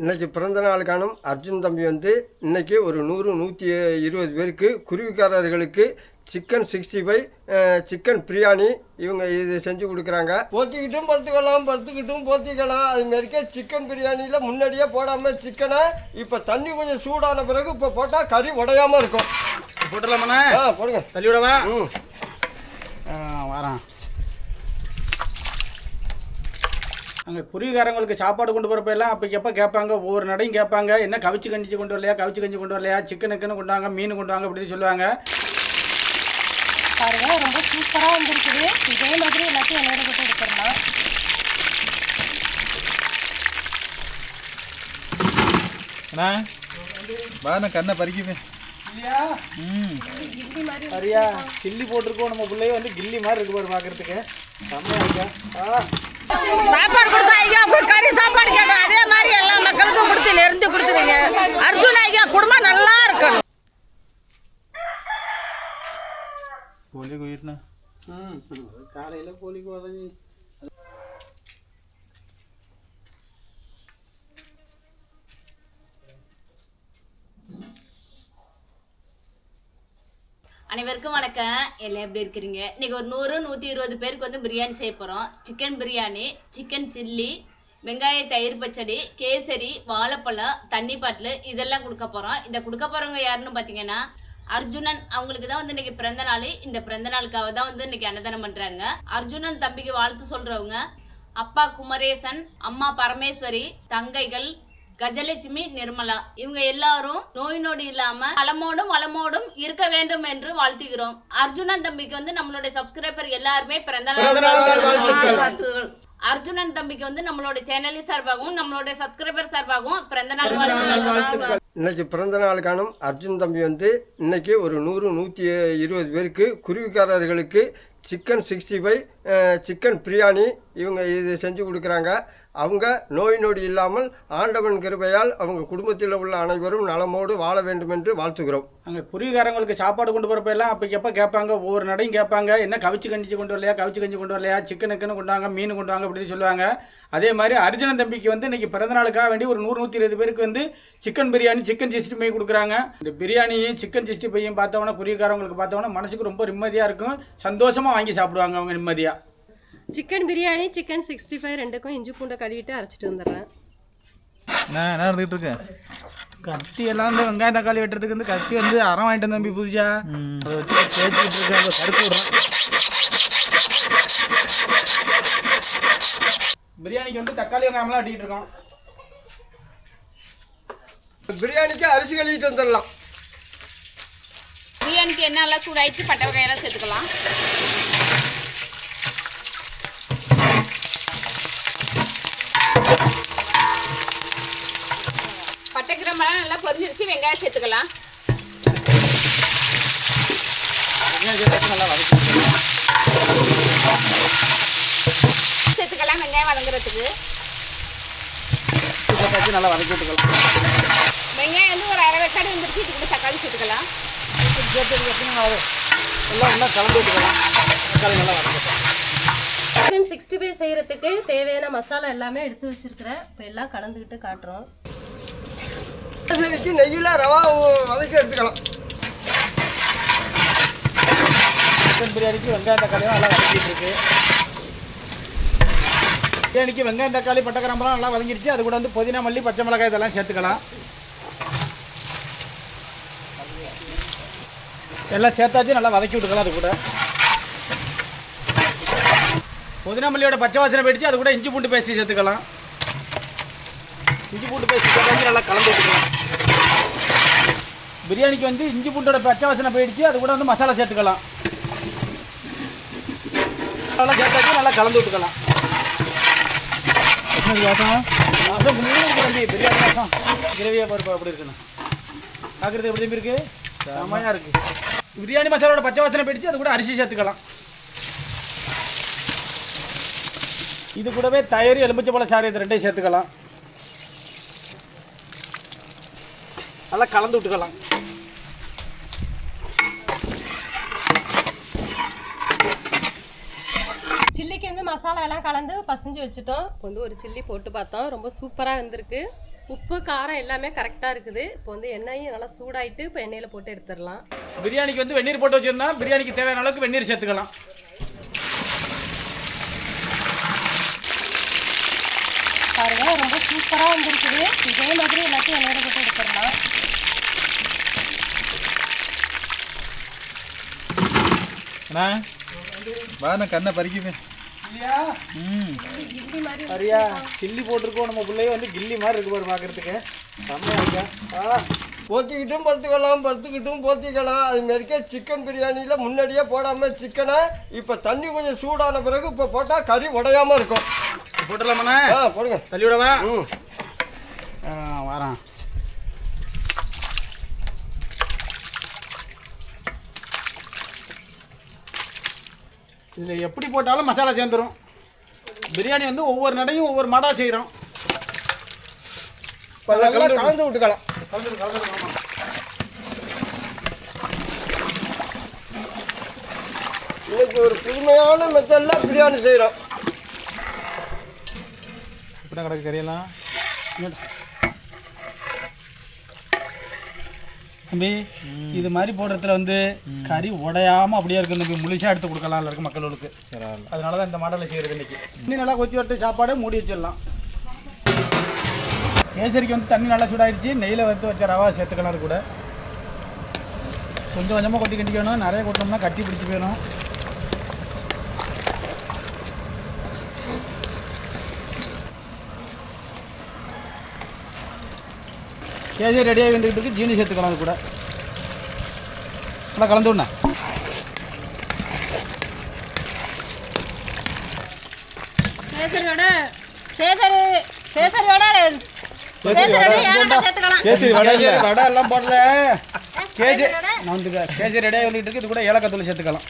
இன்னைக்கு பிறந்த நாள் காணும் அர்ஜுன் தம்பி வந்து இன்னைக்கு ஒரு நூறு நூற்றி இருபது பேருக்கு குருவிக்காரர்களுக்கு chicken sixty five chicken biryani இவங்க இது செஞ்சு கொடுக்குறாங்க. போத்திக்கிட்டும் படுத்துக்கலாம் படுத்துக்கிட்டும் போத்திக்கலாம். அது மாதிரிக்கே சிக்கன் பிரியாணியில் முன்னாடியே போடாமல் சிக்கனை இப்போ தண்ணி கொஞ்சம் சூடான பிறகு இப்போ போட்டால் கறி உடையாமல் இருக்கும். போட்டுடலாமாண்ணே? ஆ போடுங்க. தள்ளி விடவா? ம். வரேன். அங்கே குருவிக்காரங்களுக்கு சாப்பாடு கொண்டு போகிறப்ப எல்லாம் அப்போ எப்போ கேட்பாங்க? ஒவ்வொரு நடையும் கேட்பாங்க. என்ன கவிச்சு கஞ்சி கொண்டு வரலையா? கவிச்சு கஞ்சி கொண்டு வரலையா? சிக்கனுக்குன்னு கொண்டு வாங்க மீன் கொண்டு வாங்க அப்படின்னு சொல்லுவாங்க. பாருங்க ரொம்ப சூப்பராக வந்திருக்குது. இதே மாதிரி எல்லாத்தையும் எண்ணெயில் போட்டு எடுத்துடலாம். அண்ணா பாருண்ணா கண்ணை பறிக்குது. இல்லையா? ம். இப்படி மாதிரி சரியா? சில்லி போட்டிருக்கோம் நம்ம பிள்ளைய வந்து கில்லி மாதிரி இருக்கு பாரு பார்க்கறதுக்கு செம்மையா இருக்கா? ஆ. சாப்பாடு கொடுத்தா ஐயா உங்க கறி சாப்பாடு கேட்டோம் அதே மாதிரி எல்லா மக்களுக்கும் கொடுத்து நெறிஞ்சு கொடுத்துருங்க. அர்ஜுன் ஐயா குடும்பம் நல்லா இருக்கணும். கோழி ம் காலையில் கோழிக்கு உதவி. அனைவருக்கும் வணக்கம். எல்லாம் எப்படி இருக்கிறீங்க? இன்னைக்கு ஒரு நூறு நூற்றி இருபது பேருக்கு வந்து பிரியாணி செய்ய போகிறோம் சிக்கன் பிரியாணி சிக்கன் சில்லி வெங்காய தயிர் பச்சடி கேசரி வாழைப்பழம் தண்ணி பாட்டில் இதெல்லாம் கொடுக்க போகிறோம் இந்த கொடுக்க போகிறவங்க யாருன்னு பார்த்தீங்கன்னா அர்ஜுனன் அவங்களுக்கு தான் வந்து இன்னைக்கு பிறந்த நாள். இந்த பிறந்த நாளுக்காக தான் வந்து இன்னைக்கு அன்னதானம் பண்ணுறாங்க அர்ஜுனன் தம்பிக்கு வாழ்த்து சொல்கிறவங்க அப்பா குமரேசன் அம்மா பரமேஸ்வரி தங்கைகள் கஜலட்சுமி நிர்மலா. இவங்க எல்லாரும் நோய் நொடி இல்லாம நலமோடும் வளமோடும் இருக்க வேண்டும் என்று வாழ்த்துகிறோம். அர்ஜுனன் தம்பிக்கு வந்து நம்மளுடைய சப்ஸ்கிரைபர் எல்லாருமே பிறந்த நாள். அர்ஜுனன் தம்பிக்கு வந்து நம்மளோட சேனல் சார்பாகவும் நம்மளுடைய சப்ஸ்கிரைபர் சார்பாகவும் பிறந்த நாள் வாழ்த்துக்கள். இன்னைக்கு பிறந்த நாள் காணும் அர்ஜுன் தம்பி வந்து இன்னைக்கு ஒரு நூறு நூற்றி இருபது பேருக்கு குருவிக்காரர்களுக்கு chicken sixty five chicken biryani இவங்க இது செஞ்சு கொடுக்குறாங்க. அவங்க நோய் நொடி இல்லாமல் ஆண்டவன் கிருபையால் அவங்க குடும்பத்தில் உள்ள அனைவரும் நலமோடு வாழ வேண்டும் என்று வாழ்த்துகிறோம். அங்கே குருவிக்காரங்களுக்கு சாப்பாடு கொண்டு போகிறப்ப எல்லாம் அப்போ எப்போ கேட்பாங்க? ஒவ்வொரு நடையும் கேட்பாங்க. என்ன கவிச்சு கஞ்சி கொண்டு வரலையா? கவிச்சு கஞ்சி கொண்டு வரலையா? சிக்கனுக்குன்னு கொண்டு வாங்க மீன் கொண்டு வாங்க அப்படின்னு சொல்லுவாங்க. அதே மாதிரி அர்ஜுனன் தம்பிக்கு வந்து இன்றைக்கி பிறந்தநாளுக்காக வேண்டி ஒரு நூறு நூற்றி இருபது பேருக்கு வந்து chicken biryani chicken sixty five கொடுக்குறாங்க. இந்த பிரியாணியும் சிக்கன் சிக்ஸ்டி ஃபையும் பார்த்தோன்னா குருவிக்காரங்களுக்கு பார்த்தோன்னா மனசுக்கு ரொம்ப நிம்மதியாக இருக்கும். சந்தோஷமாக வாங்கி சாப்பிடுவாங்க அவங்க நிம்மதியாக chicken biryani chicken sixty five ரெண்டுக்கும் இஞ்சி பூண்டை கழுவிட்டு அரைச்சிட்டு வந்துடுறேன் நான் என்ன நடந்துகிட்டு இருக்கேன் கத்தி எல்லாம் வந்து வெங்காயம் தக்காளி வெட்டுறதுக்கு வந்து கத்தி வந்து அறம் வாங்கிட்டு வந்து தம்பி புதுசா அதை வச்சு தேய்ச்சிட்டு இருக்காங்க கருப்பு விடுறோம் பிரியாணிக்கு வந்து தக்காளி வெங்காயம்லாம் வெட்டிட்டு இருக்கோம் பிரியாணிக்கு அரிசி கழுவிட்டு வந்துடலாம் பிரியாணிக்கு என்னெல்லாம் சூடாயிடுச்சு பட்டை வகையெல்லாம் சேர்த்துக்கலாம் பட்டை நல்லா பொரிஞ்சிருச்சு வெங்காயம் சேர்த்துக்கலாம். நல்லா சேர்த்துக்கலாம் வெங்காயம் வதங்குறதுக்கு. நல்லா வதக்கி விட்டுக்கலாம் வெங்காயம் வந்து ஒரு அரை வெக்காடு வந்துருச்சு இதுக்கு தக்காளி சேர்த்துக்கலாம். எல்லாம் நல்லா கலந்து விட்டுக்கலாம் தக்காளி நல்லா வதக்கணும் சிக்கன் சிக்ஸ்டி ஃபைவ் செய்கிறதுக்கு தேவையான மசாலா எல்லாமே எடுத்து வச்சிருக்கிறேன். இப்போ எல்லாம் கலந்துக்கிட்டு காட்டுறோம். சரிக்கு நெய்யில் ரவா வதக்கி எடுத்துக்கலாம். சிக்கன் பிரியாணிக்கு வெங்காயம் தக்காளியும் நல்லா வதக்கிட்டு இருக்கு. பிரியாணிக்கு வெங்காயம் தக்காளி பட்டை கிராம்பெல்லாம் நல்லா வதங்கிடுச்சு அது கூட வந்து புதினா மல்லி பச்சை மிளகாய் இதெல்லாம் சேர்த்துக்கலாம். எல்லாம் சேர்த்தாச்சு நல்லா வதக்கி விட்டுக்கலாம் அது கூட. புதினா மல்லியோட பச்சை வாசனை போயிடுச்சு. அது கூட இஞ்சி பூண்டு பேசி சேர்த்துக்கலாம். இஞ்சி பூண்டு பேஸ்ட் சேர்த்தாச்சு நல்லா கலந்து விட்டுக்கலாம் பிரியாணிக்கு வந்து இஞ்சி பூண்டோட பச்சை வாசனை போயிடுச்சு. அது கூட வந்து மசாலா சேர்த்துக்கலாம். நல்லா சேர்த்தாச்சு நல்லா கலந்து விட்டுக்கலாம். வாசம் தம்பி பிரியாணி வாசம் கிரேவியாக பருப்பு அப்படி இருக்குண்ணா பார்க்குறது எப்படி தம்பி இருக்கு? செம்மையாக இருக்கு. பிரியாணி மசாலாவோட பச்சை வாசனை போயிடுச்சு அது கூட அரிசி சேர்த்துக்கலாம். இது கூடவே தயிர் எலுமிச்சம்பழம் சாறு இது ரெண்டையும் சேர்த்துக்கலாம். நல்லா கலந்து விட்டுக்கலாம். சில்லிக்கு வந்து மசாலா எல்லாம் கலந்து பசஞ்சு வச்சுட்டோம். இப்போ வந்து ஒரு சில்லி போட்டு பார்த்தோம். ரொம்ப சூப்பராக வந்திருக்கு. உப்பு காரம் எல்லாமே கரெக்டாக இருக்குது. இப்போ வந்து எண்ணெயும் நல்லா சூடாயிட்டு இப்போ எண்ணெயில் போட்டு எடுத்துடலாம். பிரியாணிக்கு வந்து வெந்நீர் போட்டு வச்சிருந்தா பிரியாணிக்கு தேவையான அளவுக்கு வெந்நீர் சேர்த்துக்கலாம். பாருங்க ரொம்ப சூப்பராக வந்திருக்குது. இதே மாதிரி எல்லாத்தையும் எண்ணெயில் போட்டு எடுத்துடலாம். அண்ணா பாருண்ணா கண்ணை பறிக்குது. இல்லையா? ம். சரியா சில்லி போட்டிருக்கோம் நம்ம பிள்ளைய வந்து கில்லி மாதிரி இருக்கு பாரு பார்க்கறதுக்கு. செம்மையா இருக்கா? ஆ போத்திக்கிட்டும் படுத்துக்கலாம் படுத்துக்கிட்டும் போத்திக்கலாம். அது மாதிரிக்கே சிக்கன் பிரியாணியில் முன்னாடியே போடாமல் சிக்கனை இப்போ தண்ணி கொஞ்சம் சூடான பிறகு இப்போ போட்டால் கறி உடையாமல் இருக்கும். போட்டுடலாமாண்ணா? ஆ போடுங்க. தள்ளி விடவா ம். ஆ வரேன். இதில் எப்படி போட்டாலும் மசாலா சேர்ந்துரும். பிரியாணி வந்து ஒவ்வொரு நடையும் ஒவ்வொரு மாடா செய்கிறோம் கலந்து விட்டுக்கலாம். இன்னைக்கு ஒரு புதுமையான மெத்தடில் பிரியாணி செய்கிறோம் இப்படி கிடக்கு கறியெல்லாம். தம்பி இது மாதிரி போடுறதுல வந்து கறி உடையாம அப்படியே இருக்கு தம்பி. முழுசா எடுத்து கொடுக்கலாம் இருக்கு மக்களுக்கு அதனால தான் இந்த மாடலை செய்யறது இன்னைக்கு. இன்னும் நல்லா கொத்தி விட்டு சாப்பாடு மூடி வச்சிடலாம். கேசரிக்கு வந்து தண்ணி நல்லா சூடாயிடுச்சு நெய்யில் வறுத்து வச்ச ரவா சேர்த்துக்கலாம் கூட. கொஞ்சம் கொஞ்சமாக கொட்டி கட்டிக்கணும். நிறைய கொட்டினோம்னா கட்டி பிடிச்சி போயிடும். கேசரி ரெடியாகி வந்துக்கிட்டு இருக்கு. ஜீனி சேர்த்துக்கலாம் அது கூட. நல்லா கலந்து விடணும் கேசரியோட கேசரி கேசரியோட கேசரியோட ஏலக்காய் சேர்த்துக்கலாம் கேசரி வடை. வடை. எல்லாம் போடல. கேசரி நான் கேசரி. ரெடியாக வந்துட்டு இருக்கு. இது கூட ஏலக்காய் தூள் சேர்த்துக்கலாம்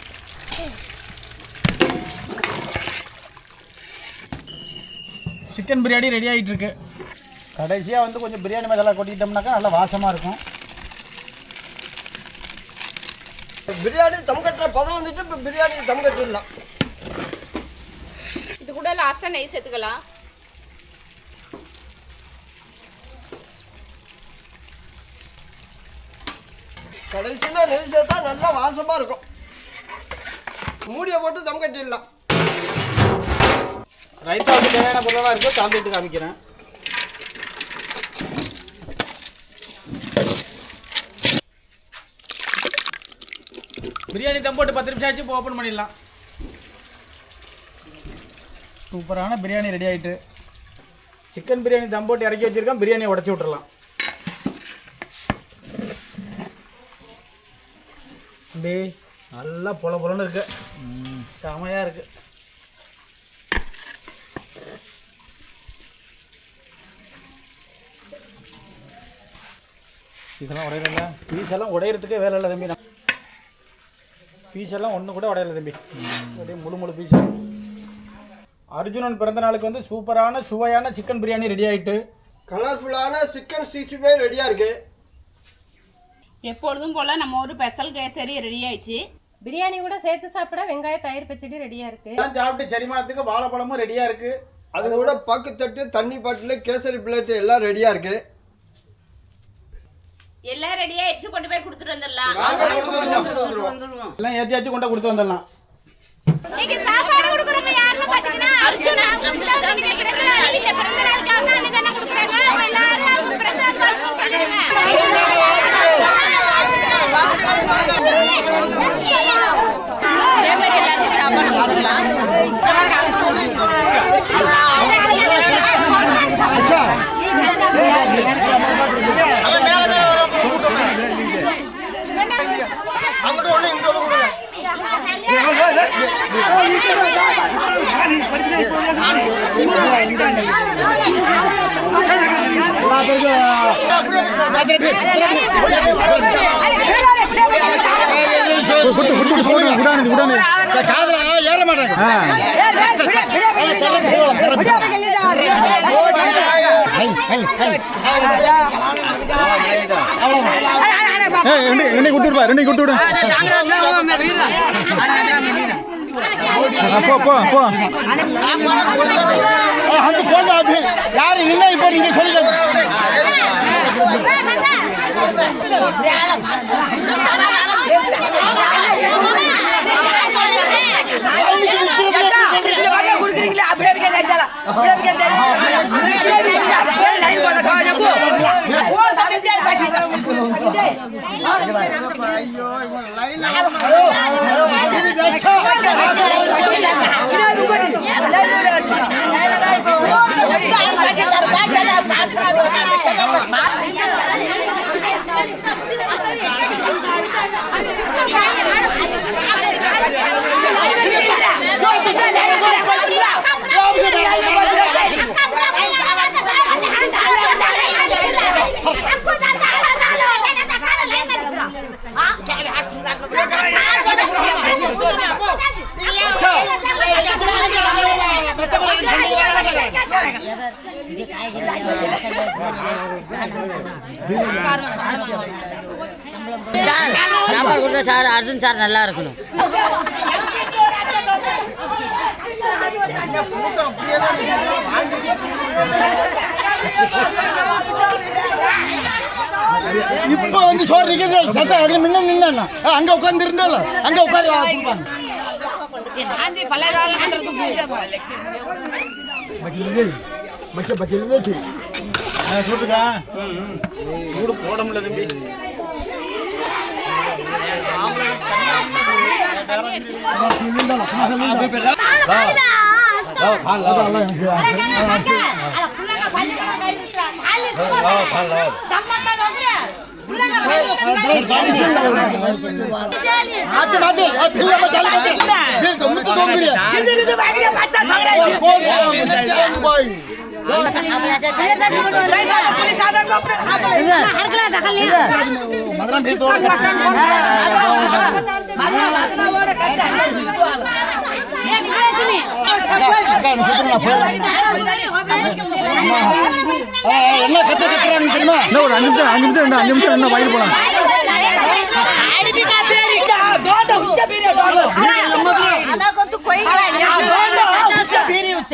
சிக்கன் பிரியாணி ரெடி ஆகிட்டு இருக்கு. கடைசியாக வந்து கொஞ்சம் பிரியாணி மசாலா கொட்டிட்டோம்னாக்கா நல்லா வாசமாக இருக்கும். பிரியாணி தம் கட்டுற பதம் வந்துட்டு இப்போ பிரியாணி தம் கட்டிடலாம் இது கூட லாஸ்ட்டாக நெய் சேர்த்துக்கலாம். கடைசியில் நெய் சேர்த்தா நல்லா வாசமாக இருக்கும். மூடியை போட்டு தம் கட்டிடலாம் ரைத்தாவுக்கு தேவையான பொருளெல்லாம் இருக்குது கலந்துட்டு காமிக்கிறேன். பிரியாணி தம் போட்டு பத்து நிமிஷம் ஆச்சு இப்போ ஓப்பன் பண்ணிடலாம். சூப்பரான பிரியாணி ரெடி ஆயிட்டு. சிக்கன் பிரியாணி தம் போட்டு இறக்கி வச்சிருக்கேன் பிரியாணியை உடச்சி விட்டுறலாம். அப்படி நல்லா பொல பொலன்னு இருக்கு. செமையாக இருக்கு. இதெல்லாம் உடையல பீஸ் எல்லாம் உடையறதுக்கே வேலை இல்லை தம்பி. பீஸ் எல்லாம் ஒன்று கூட உடையல தம்பி. அப்படியே முழு முழு பீஸ் அர்ஜுனன் பிறந்த நாளுக்கு வந்து சூப்பரான சுவையான சிக்கன் பிரியாணி ரெடி ஆயிட்டு. கலர்ஃபுல்லான சிக்கன் சிக்ஸ்டி ஃபைவ் ரெடியாக இருக்குது எப்பொழுதும் போல் நம்ம ஒரு ஸ்பெஷல் கேசரி ரெடி ஆயிடுச்சு. பிரியாணி கூட சேர்த்து சாப்பிட வெங்காய தயிர் பச்சடி ரெடியாக இருக்குது எல்லாம் சாப்பிட்டு செரிமானத்துக்கு வாழைப்பழமும் ரெடியாக இருக்கு. அது கூட பக்கு தட்டு தண்ணி பாட்டில் கேசரி பிளேட்டு எல்லாம் ரெடியாக இருக்குது எல்லாம் ரெடி ஆயிடுச்சு கொண்டு போய் கொடுத்துட்டு வந்துடலாம். எல்லாம் ஏற்றியாச்சும் கொண்டு கொடுத்து வந்துடலாம். இன்னைக்கு சாப்பாடு கொடுக்குறவங்க யாருன்னு பாத்தீங்கன்னா அர்ஜுனா பிறந்த நாளுக்காக அன்னதானம் கொடுக்குறாங்க. அவங்க எல்லாரும் அவங்க பிறந்த நாள் வாழ்த்து சொல்லுங்க. அதே மாதிரி எல்லாருக்கும் சாப்பாடு கொடுத்துடலாம் அங்கிட்ட ஒன்று இங்கிட்ட ஒன்று கொடுங்க குட்டு குட்டு போடு குடானு குடானு காதுல ஏற மாட்டாங்க ரெண்டு ரெண்டு ரெண்டு கொடுத்து விடு போ போ போ அந்த போங்க அப்படி யாரு இல்லை இப்போ நீங்க ભાઈઓ લઈ લાવ. சார் சாப்பாடு கொடுத்தா சார் அர்ஜுன் சார் நல்லா இருக்கணும் இப்போ வந்து சோறு நிற்கிறது சத்தம் அதில் முன்ன நின்னா அங்கே உட்காந்து இருந்தால அங்கே உட்காந்து கொடுப்பாங்க பச்சை பச்சை இருந்துச்சு சொல்லிருக்கா சூடு போட முடியல தம்பி மாத்து மாத்து பிள்ளை மாத்து முத்து தோங்குறியா மதுரம் பேர் என்ன கத்த கத்துறாங்க தெரியுமா ஒரு அஞ்சு நிமிஷம் அஞ்சு நிமிஷம் அஞ்சு நிமிஷம் என்ன வாங்கி போலாம் போயிடா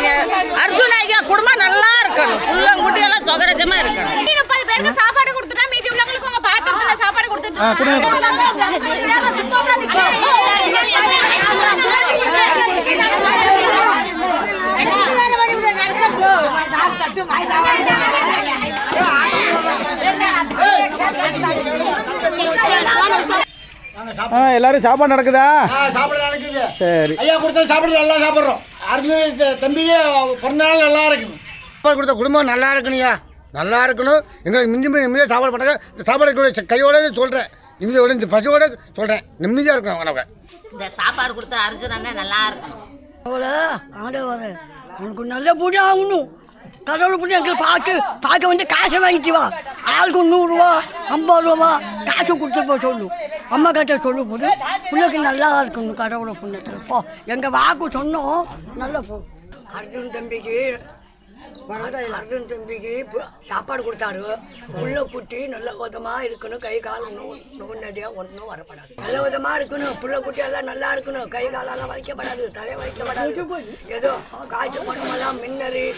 கொடுத்துருங்க அர்ஜுன் ஐயா குடும்பம் நல்லா இருக்கணும். புள்ளங்குட்டி எல்லாம் சுகரஜமா இருக்கணும் முப்பது பேருக்கு சாப்பாடு கொடுத்துட்டா மீதி உள்ளவங்களுக்கு உங்க பாத்திரத்துல சாப்பாடு ஆ எல்லாரும் சாப்பாடு நடக்குதா? சாப்பிட நடக்குது சரி. ஐயா கொடுத்த சாப்பிட நல்லா சாப்பிட்றோம். அருண் தம்பிக்கு பிறந்த நாள் நல்லா இருக்கணும். சாப்பாடு கொடுத்த குடும்பம் நல்லா இருக்கணும்யா. நல்லா இருக்கணும். எங்களுக்கு மிஞ்சி நிம்மதியாக சாப்பாடு பண்ணாங்க இந்த சாப்பாடு கூட கையோட சொல்கிறேன் நிம்மதியோட இந்த பசியோட சொல்கிறேன் நிம்மதியாக இருக்கணும் உனக்கு. இந்த சாப்பாடு கொடுத்த அர்ஜுன் அண்ணன் நல்லா இருக்கணும். அவ்வளோ ஆண்டவர் உனக்கு நல்ல பூஜை ஆகணும். கடவுள் பூஜை எங்களுக்கு பார்க்க பார்க்க வந்து காசை வாங்கிட்டு வா. ஆளுக்கு நூறுரூவா ஐம்பது ரூபா காசு கொடுத்துட்டு போ சொல்லு. அம்மா கிட்ட சொல்லு போது பிள்ளைக்கு நல்லா இருக்கணும் கடவுளை புண்ணியத்தில் போ. எங்கள் வாக்கு சொன்னோம் நல்லா போ. அர்ஜுன் தம்பிக்கு அர்ஜுன் தம்பிக்கு பு- சாப்பாடு கொடுத்தாரு. உள்ள குட்டி நல்ல விதமாக இருக்கணும். கை கால் நோண்டடியாக ஒன்றும் வரப்படாது. நல்ல விதமாக இருக்கணும். புள்ள குட்டி எல்லாம் நல்லா இருக்கணும். கை காலெல்லாம் வலிக்கப்படாது. தலை வலிக்கப்படாது. ஏதோ காய்ச்சல் பணமெல்லாம் மின்னறி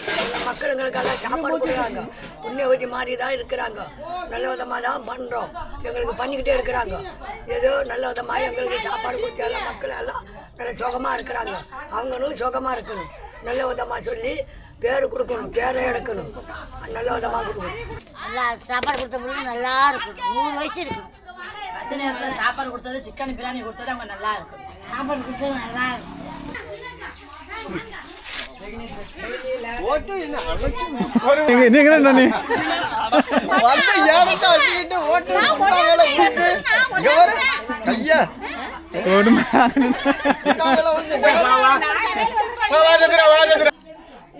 மக்களுங்களுக்கெல்லாம் சாப்பாடு கொடுக்குறாங்க. புண்ணியவதி மாதிரி தான் இருக்கிறாங்க. நல்ல விதமாக தான் பண்ணுறோம் எங்களுக்கு பண்ணிக்கிட்டே இருக்கிறாங்க. ஏதோ நல்ல விதமாக எங்களுக்கு சாப்பாடு கொடுத்து எல்லாம் மக்கள் எல்லாம் நல்ல சுகமாக இருக்கிறாங்க. அவங்களும் சுகமாக இருக்கணும். நல்ல விதமாக சொல்லி பேர் கொடுக்கணும் பேரை எடுக்கணும். நல்ல விதமாக கொடுக்கணும். நல்லா சாப்பாடு கொடுத்த பிள்ளை நல்லா இருக்கணும் நூறு வயசு இருக்கணும் பஸ் நேரத்தில் சாப்பாடு கொடுத்தது சிக்கன் பிரியாணி கொடுத்தது அவங்க நல்லா இருக்கும். சாப்பாடு கொடுத்தது நல்லா இருக்கும். நீங்க என்ன வந்து ஏனத்தை வச்சுக்கிட்டு ஓட்டு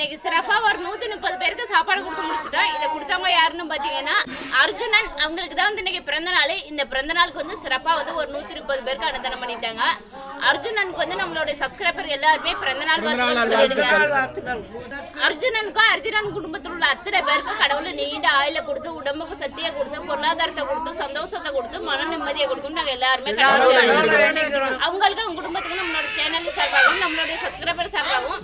இன்னைக்கு சிறப்பா ஒரு நூத்தி முப்பது பேருக்கு சாப்பாடு கொடுத்து முடிச்சிட்டோம். இதை கொடுத்தவங்க யாருன்னு பாத்தீங்கன்னா அர்ஜுனன் அவங்களுக்கு தான் வந்து இன்னைக்கு பிறந்த நாள். இந்த பிறந்த நாளுக்கு வந்து சிறப்பா வந்து ஒரு நூத்தி முப்பது பேருக்கு அன்னதானம் பண்ணிட்டாங்க. அர்ஜுனனுக்கு வந்து நம்மளுடைய சப்ஸ்கிரைபர் எல்லாருமே பிறந்த நாள் சொல்லிடுங்க. அர்ஜுனனுக்கும் அர்ஜுனன் குடும்பத்தில் உள்ள அத்தனை பேருக்கும் கடவுள் நீண்ட ஆயில கொடுத்து உடம்புக்கு சக்தியை கொடுத்து பொருளாதாரத்தை கொடுத்து சந்தோஷத்தை கொடுத்து மன நிம்மதியை கொடுக்கும் நாங்க எல்லாருமே. அவங்களுக்கு அவங்க குடும்பத்துக்கு நம்மளோட சேனல் சார்பாகவும் நம்மளுடைய சப்ஸ்கிரைபர் சார்பாகவும்.